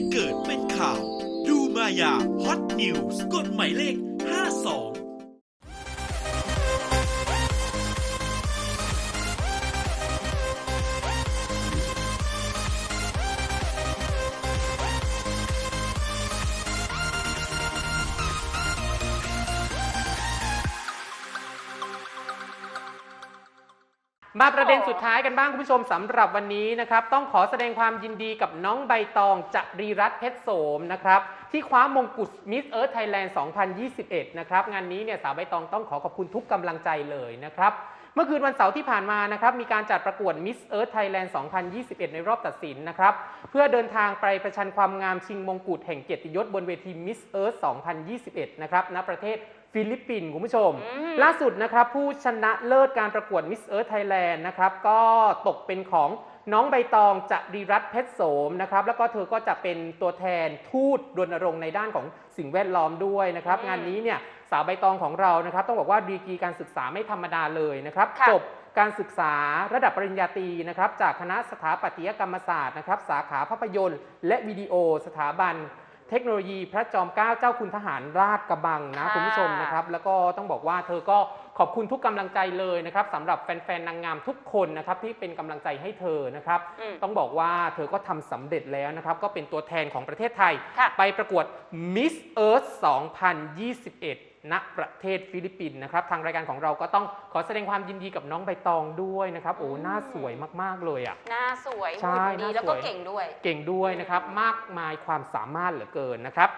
ตุเกิดเป็นข่าว ดูมายาฮอตนิวส์กดหมายเลข มาประเด็นสุดท้ายกันบ้างคุณผู้ชมสำหรับวันนี้นะครับ ต้องขอแสดงความยินดีกับน้องใบตองจรีรัตน์เพชรโสมนะครับ ที่คว้ามงกุฎมิสเอิร์ธไทยแลนด์ 2021 นะครับ งานนี้เนี่ยสาวใบตองต้องขอขอบคุณทุกกำลังใจเลยนะครับ เมื่อคืนวันเสาร์ที่ผ่านมานะครับมีการจัดประกวด Miss Earth Thailand 2021 ในรอบตัดสินนะครับ เพื่อเดินทางไปประชันความงามชิงมงกุฎแห่งเกียรติยศบนเวที Miss Earth 2021 นะครับณประเทศฟิลิปปินส์คุณผู้ชมอืมล่าสุดนะครับผู้ชนะเลิศการประกวด Miss Earth Thailand นะครับก็ตกเป็นของน้องใบตองจรีรัตน์เพชรโสมนะครับแล้วก็เธอก็จะเป็นตัวแทนทูตรณรงค์ในด้านของสิ่งแวดล้อมด้วยนะครับอืมงานนี้เนี่ย สาวใบตองของเรานะครับต้องบอกว่าดีกรีการศึกษาไม่ธรรมดาเลยนะครับค่ะจบการศึกษาระดับปริญญาตรีนะครับจากคณะสถาปัตยกรรมศาสตร์นะครับสาขาภาพยนตร์ และวิดีโอสถาบัน เทคโนโลยีพระจอมเกล้าเจ้าคุณทหารราชกระบังนะค่ะคุณผู้ชมนะครับแล้วก็ต้องบอกว่าเธอก็ ขอบคุณทุกกำลังใจเลยนะครับสำหรับแฟนๆนางงามทุกคนนะครับที่เป็นกำลังใจให้เธอนะครับอืมต้องบอกว่าเธอก็ทำสำเร็จแล้วนะครับ ก็เป็นตัวแทนของประเทศไทยค่ะไปประกวด Miss Earth 2021ณประเทศฟิลิปปินส์นะครับ ทางรายการของเราก็ต้องขอแสดงความยินดีกับน้องใบตองด้วยนะครับ โอ้หน้าสวยมากๆเลยอะหน้าสวยใช่หุ่นดีหน้าแล้วก็สวยเก่งด้วย เก่งด้วยนะครับ มากมายความสามารถเหลือเกินนะครับ